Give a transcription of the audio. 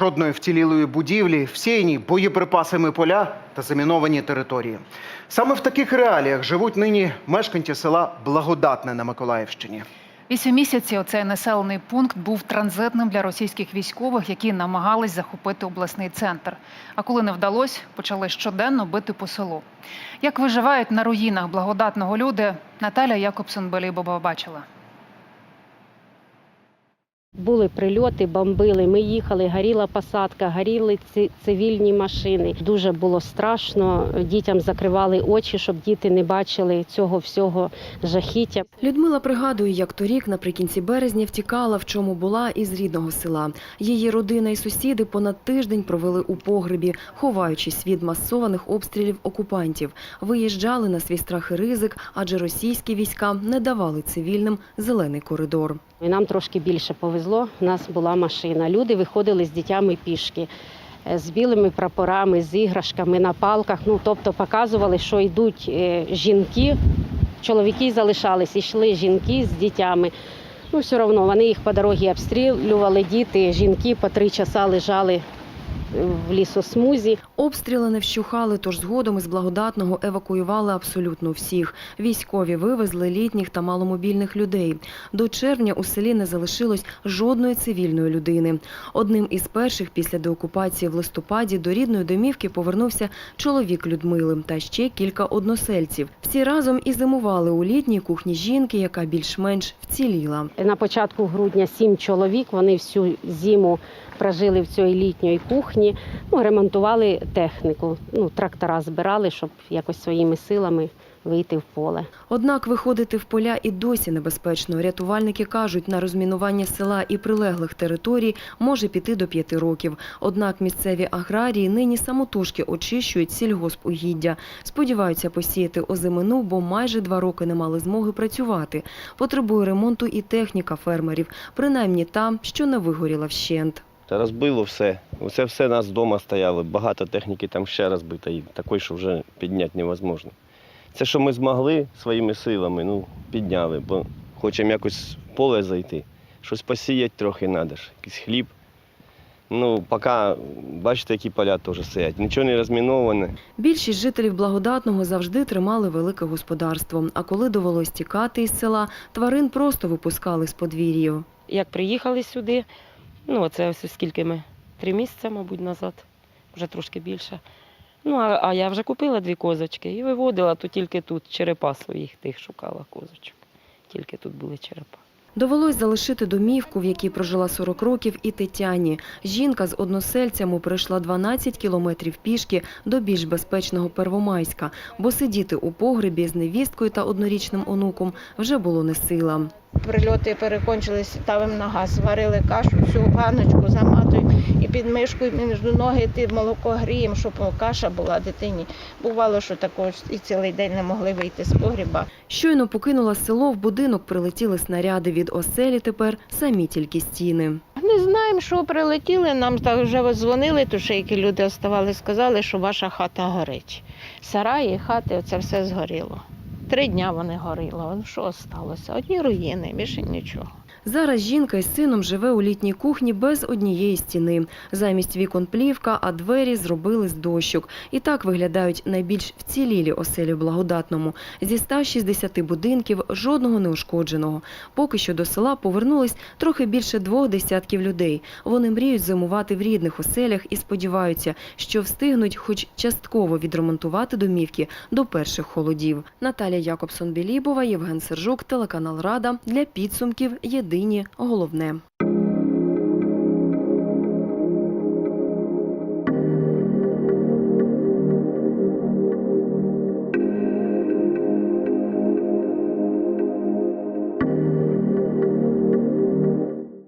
Жодної вцілілої будівлі, всіяні боєприпасами поля та заміновані території. Саме в таких реаліях живуть нині мешканці села Благодатне на Миколаївщині. Вісім місяців цей населений пункт був транзитним для російських військових, які намагались захопити обласний центр. А коли не вдалося, почали щоденно бити по селу. Як виживають на руїнах благодатного люди, Наталя Якобсон Белібова бачила. Були прильоти, бомбили. Ми їхали, горіла посадка, горіли ці цивільні машини. Дуже було страшно. Дітям закривали очі, щоб діти не бачили цього всього жахіття. Людмила пригадує, як торік наприкінці березня втікала, в чому була із рідного села. Її родина і сусіди понад тиждень провели у погребі, ховаючись від масованих обстрілів окупантів. Виїжджали на свій страх і ризик, адже російські війська не давали цивільним зелений коридор. І нам трошки більше повезло. У нас була машина. Люди виходили з дітьми пішки. е, З білими прапорами, з іграшками на палках. Ну тобто показували, що йдуть е, жінки. Чоловіки залишались, йшли жінки з дітьми. Ну, все одно вони їх по дорозі обстрілювали, діти, жінки по три часа лежали в лісосмузі. Обстріли не вщухали, тож згодом із благодатного евакуювали абсолютно всіх. Військові вивезли літніх та маломобільних людей. До червня у селі не залишилось жодної цивільної людини. Одним із перших після деокупації в листопаді до рідної домівки повернувся чоловік Людмили та ще кілька односельців. Всі разом і зимували у літній кухні жінки, яка більш-менш вціліла. На початку грудня сім чоловік. Вони всю зиму прожили в цій літньої кухні. Ну, ремонтували техніку. Ну, трактора збирали, щоб якось своїми силами вийти в поле. Однак виходити в поля і досі небезпечно. Рятувальники кажуть, на розмінування села і прилеглих територій може піти до п'яти років. Однак місцеві аграрії нині самотужки очищують сільгоспугіддя. Сподіваються посіяти озимину, бо майже два роки не мали змоги працювати. Потребує ремонту і техніка фермерів, принаймні там, що не вигоріла вщент. Та розбило все. Це все нас вдома стояло. Багато техніки там ще розбито, і такої, що вже підняти невозможно. Це, що ми змогли своїми силами, ну, підняли, бо хочемо якось в поле зайти. Щось посіяти трохи треба, якийсь хліб. Ну, поки, бачите, які поля теж стоять. Нічого не розміноване. Більшість жителів благодатного завжди тримали велике господарство. А коли довелось тікати із села, тварин просто випускали з подвір'їв. як приїхали сюди, ну це ось скільки ми? Три місяці, мабуть, назад, вже трошки більше. Ну, а, а я вже купила дві козочки і виводила, то тільки тут черепа своїх тих шукала козочок. Тільки тут були черепа. Довелось залишити домівку, в якій прожила 40 років, і Тетяні. Жінка з односельцями пройшла 12 кілометрів пішки до більш безпечного Первомайська, бо сидіти у погребі з невісткою та однорічним онуком вже було не сила. Прильоти перекончились, ставимо на газ, варили кашу, всю баночку заматуємо і під мишкою між ноги ти молоко гріємо, щоб каша була дитині. Бувало, що також і цілий день не могли вийти з погріба. Щойно покинула село, в будинок прилетіли снаряди від оселі тепер самі тільки стіни. Не знаємо, що прилетіли. Нам так вже дзвонили, то ще які люди оставали, сказали, що ваша хата горить. Сараї, хати, це все згоріло. Три дня вони горіли. Що сталося? Одні руїни, більше нічого. Зараз жінка із сином живе у літній кухні без однієї стіни. Замість вікон плівка, а двері зробили з дощок. І так виглядають найбільш вцілілі оселі в благодатному. Зі 160 будинків жодного не ушкодженого. Поки що до села повернулись трохи більше двох десятків людей. Вони мріють зимувати в рідних оселях і сподіваються, що встигнуть хоч частково відремонтувати домівки до перших холодів. Наталія Якобсон-Білібова, Євген Сержук, телеканал Рада для підсумків. Єдині головне.